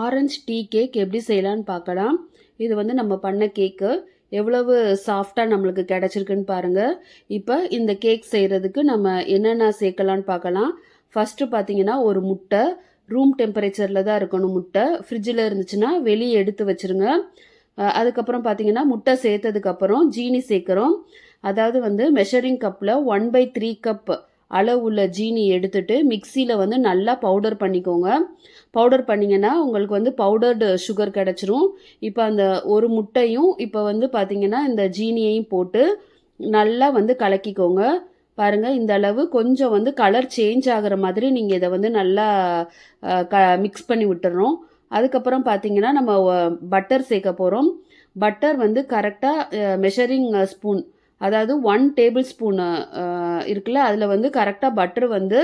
Orange tea cake எப்படி செய்யலான்னு பார்க்கலாம். இது வந்து நம்ம பண்ண கேக்கு. எவ்வளவு சாஃப்டாக நம்மளுக்கு கிடச்சிருக்குன்னு பாருங்கள் இப்போ இந்த கேக் செய்கிறதுக்கு நம்ம என்னென்ன சேர்க்கலான்னு பார்க்கலாம். ஃபஸ்ட்டு பார்த்தீங்கன்னா ஒரு முட்டை. ரூம் டெம்பரேச்சரில் தான் இருக்கணும் முட்டை. ஃப்ரிட்ஜில் இருந்துச்சுன்னா வெளியே எடுத்து வச்சுருங்க. அதுக்கப்புறம் பார்த்தீங்கன்னா முட்டை சேர்த்ததுக்கப்புறம் ஜீனி சேர்க்குறோம். அதாவது வந்து மெஷரிங் கப்பில் ஒன் பை த்ரீ கப் அளவு உள்ள ஜீனி எடுத்துட்டு மிக்சியில் வந்து நல்லா பவுடர் பண்ணிக்கோங்க. பவுடர் பண்ணிங்கன்னா உங்களுக்கு வந்து பவுடர்டு சுகர் கிடச்சிரும். இப்போ அந்த ஒரு முட்டையும் இப்போ வந்து பார்த்தீங்கன்னா இந்த ஜீனியையும் போட்டு நல்லா வந்து கலக்கிக்கோங்க. பாருங்கள் இந்த அளவு கொஞ்சம் வந்து கலர் சேஞ்ச் ஆகிற மாதிரி நீங்கள் இதை வந்து நல்லா க மிக்ஸ் பண்ணி விட்டுறோம். அதுக்கப்புறம் பார்த்தீங்கன்னா நம்ம பட்டர் சேர்க்க போகிறோம் பட்டர் வந்து கரெக்டாக மெஷரிங் ஸ்பூன் அதாவது ஒன் டேபிள் ஸ்பூனு இருக்குல்ல அதில் வந்து கரெக்டாக பட்டர் வந்து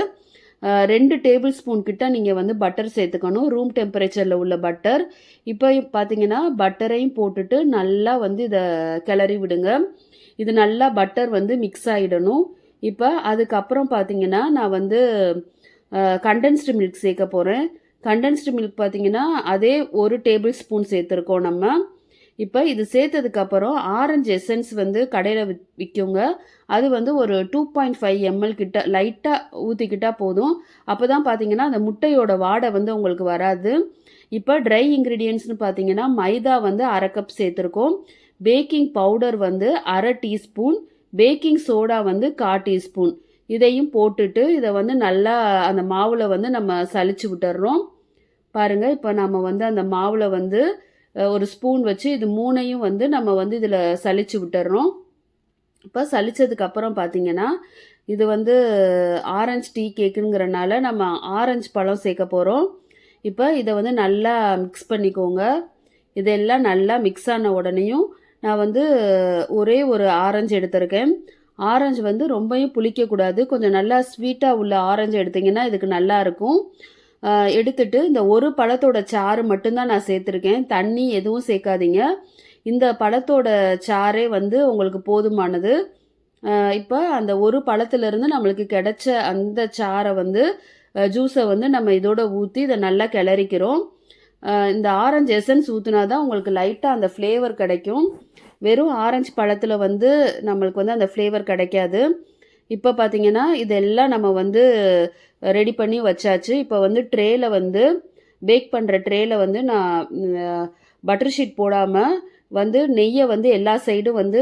ரெண்டு டேபிள் ஸ்பூன் கிட்ட நீங்கள் வந்து பட்டர் சேர்த்துக்கணும். ரூம் டெம்பரேச்சரில் உள்ள பட்டர் இப்போ பார்த்தீங்கன்னா பட்டரையும் போட்டுட்டு நல்லா வந்து இதை கிளறி விடுங்க. இது நல்லா பட்டர் வந்து மிக்ஸ் ஆகிடணும் இப்போ அதுக்கப்புறம் பார்த்தீங்கன்னா நான் வந்து கண்டென்ஸ்டு மில்க் சேர்க்க போகிறேன் கண்டென்ஸ்டு மில்க் பார்த்தீங்கன்னா அதே ஒரு டேபிள் ஸ்பூன் சேர்த்துருக்கோம் நம்ம. இப்போ இது சேர்த்ததுக்கப்புறம் ஆரஞ்சு எசன்ஸ் வந்து கடையில் வித் விற்குங்க அது வந்து ஒரு டூ பாயிண்ட் ஃபைவ் எம்எல் கிட்ட லைட்டாக ஊற்றிக்கிட்டால் போதும். அப்போ தான் பார்த்தீங்கன்னா அந்த முட்டையோட வாடை வந்து உங்களுக்கு வராது. இப்போ ட்ரை இன்க்ரீடியன்ட்ஸ்னு பார்த்தீங்கன்னா மைதா வந்து அரை கப் சேர்த்துருக்கோம். பேக்கிங் பவுடர் வந்து அரை டீஸ்பூன் பேக்கிங் சோடா வந்து கா டீஸ்பூன் இதையும் போட்டுட்டு இதை வந்து நல்லா அந்த மாவில் வந்து நம்ம சளிச்சு விட்டுறோம் பாருங்கள் இப்போ நம்ம வந்து அந்த மாவில் வந்து ஒரு ஸ்பூன் வச்சு இது மூணையும் வந்து நம்ம வந்து இதில் சளிச்சு விட்டுறோம் இப்போ சளிச்சதுக்கப்புறம் பார்த்தீங்கன்னா இது வந்து ஆரஞ்சு டீ கேக்குங்கிறனால நம்ம ஆரஞ்சு பழம் சேர்க்க போகிறோம் இப்போ இதை வந்து நல்லா மிக்ஸ் பண்ணிக்கோங்க. இதெல்லாம் நல்லா மிக்ஸ் ஆன உடனேயும் நான் வந்து ஒரே ஒரு ஆரஞ்சு எடுத்திருக்கேன். ஆரஞ்சு வந்து ரொம்பவும் புளிக்கக்கூடாது. கொஞ்சம் நல்லா ஸ்வீட்டாக உள்ள ஆரஞ்சு எடுத்திங்கன்னா இதுக்கு நல்லா இருக்கும். எடுத்துட்டு இந்த ஒரு பழத்தோட சாறு மட்டும்தான் நான் சேர்த்துருக்கேன். தண்ணி எதுவும் சேர்க்காதீங்க. இந்த பழத்தோட சாறே வந்து உங்களுக்கு போதுமானது. இப்போ அந்த ஒரு பழத்துலேருந்து நம்மளுக்கு கிடைச்ச அந்த சாறை வந்து ஜூஸை வந்து நம்ம இதோட ஊற்றி இதை நல்லா கிளறிக்கிறோம். இந்த ஆரஞ்சு எசன்ஸ் ஊற்றுனா தான் உங்களுக்கு லைட்டாக அந்த ஃப்ளேவர் கிடைக்கும். வெறும் ஆரஞ்சு பழத்தில் வந்து நம்மளுக்கு வந்து அந்த ஃப்ளேவர் கிடைக்காது. இப்போ பார்த்தீங்கன்னா இதெல்லாம் நம்ம வந்து ரெடி பண்ணி வச்சாச்சு. இப்போ வந்து ட்ரேயில் வந்து பேக் பண்ணுற ட்ரேயில் வந்து நான் பட்டர் ஷீட் போடாமல் வந்து நெய்யை வந்து எல்லா சைடும் வந்து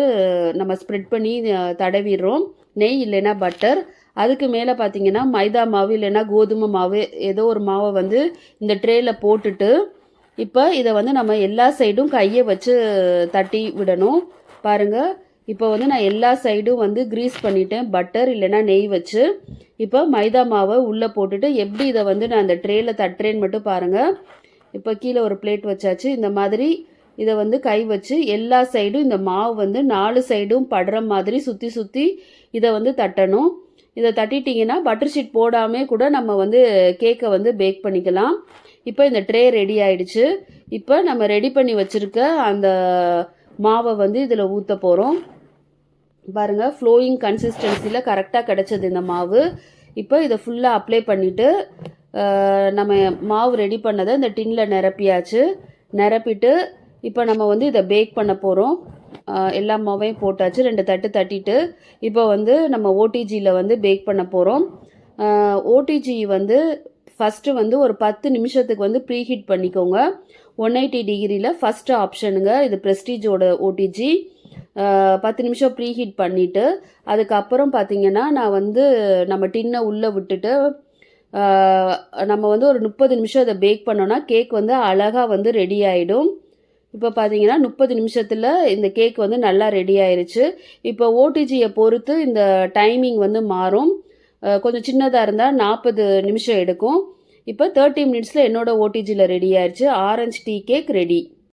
நம்ம ஸ்ப்ரெட் பண்ணி தடவிடுறோம். நெய் இல்லைன்னா பட்டர் அதுக்கு மேலே பார்த்தீங்கன்னா மைதா மாவு இல்லைன்னா கோதுமை மாவு ஏதோ ஒரு மாவை வந்து இந்த ட்ரேயில் போட்டுட்டு இப்போ இதை வந்து நம்ம எல்லா சைடும் கையை வச்சு தட்டி விடணும். பாருங்கள் இப்போ வந்து நான் எல்லா சைடும் வந்து க்ரீஸ் பண்ணிட்டேன். பட்டர் இல்லைன்னா நெய் வச்சு. இப்போ மைதா மாவை உள்ளே போட்டுட்டு எப்படி இதை வந்து நான் அந்த ட்ரேயில் தட்டுறேன்னு மட்டும் பாருங்கள் இப்போ கீழே ஒரு பிளேட் வச்சாச்சு. இந்த மாதிரி இதை வந்து கை வச்சு எல்லா சைடும் இந்த மாவு வந்து நாலு சைடும் படுற மாதிரி சுற்றி சுற்றி இதை வந்து தட்டணும். இதை தட்டிட்டிங்கன்னா பட்டர் ஷீட் போடாமே கூட நம்ம வந்து கேக்கை வந்து பேக் பண்ணிக்கலாம். இப்போ இந்த ட்ரே ரெடி ஆயிடுச்சு. இப்போ நம்ம ரெடி பண்ணி வச்சுருக்க அந்த மாவை வந்து இதில் ஊற்ற போகிறோம் பாருங்கள் ஃப்ளோயிங் கன்சிஸ்டன்சியில் கரெக்டாக கிடச்சது இந்த மாவு. இப்போ இதை ஃபுல்லாக அப்ளை பண்ணிவிட்டு நம்ம மாவு ரெடி பண்ணதை இந்த டின்னில் நிரப்பியாச்சு. நிரப்பிட்டு இப்போ நம்ம வந்து இதை பேக் பண்ண போகிறோம் எல்லா மாவையும் போட்டாச்சு ரெண்டு தட்டு தட்டிட்டு இப்போ வந்து நம்ம ஓடிஜியில் வந்து பேக் பண்ண போகிறோம் ஓடிஜி வந்து ஃபஸ்ட்டு வந்து ஒரு பத்து நிமிஷத்துக்கு வந்து ப்ரீஹீட் பண்ணிக்கோங்க. ஒன் எயிட்டி டிகிரியில் ஃபஸ்ட்டு ஆப்ஷனுங்க இது ப்ரெஸ்டீஜோட ஓடிஜி பத்து நிமிஷம் ப்ரீஹீட் பண்ணிவிட்டு அதுக்கப்புறம் பார்த்தீங்கன்னா நான் வந்து நம்ம டின்னை உள்ளே விட்டுட்டு நம்ம வந்து ஒரு முப்பது நிமிஷம் அதை பேக் பண்ணோன்னா கேக் வந்து அழகாக வந்து ரெடி ஆகிடும் இப்போ பார்த்தீங்கன்னா முப்பது நிமிஷத்தில் இந்த கேக் வந்து நல்லா ரெடி ஆயிடுச்சு இப்போ ஓடிஜியை பொறுத்து இந்த டைமிங் வந்து மாறும். கொஞ்சம் சின்னதாக இருந்தால் நாற்பது நிமிஷம் எடுக்கும். இப்போ தேர்ட்டி மினிட்ஸில் என்னோடய ஓடிஜியில் ரெடி ஆயிடுச்சு ஆரஞ்சு டீ கேக் ரெடி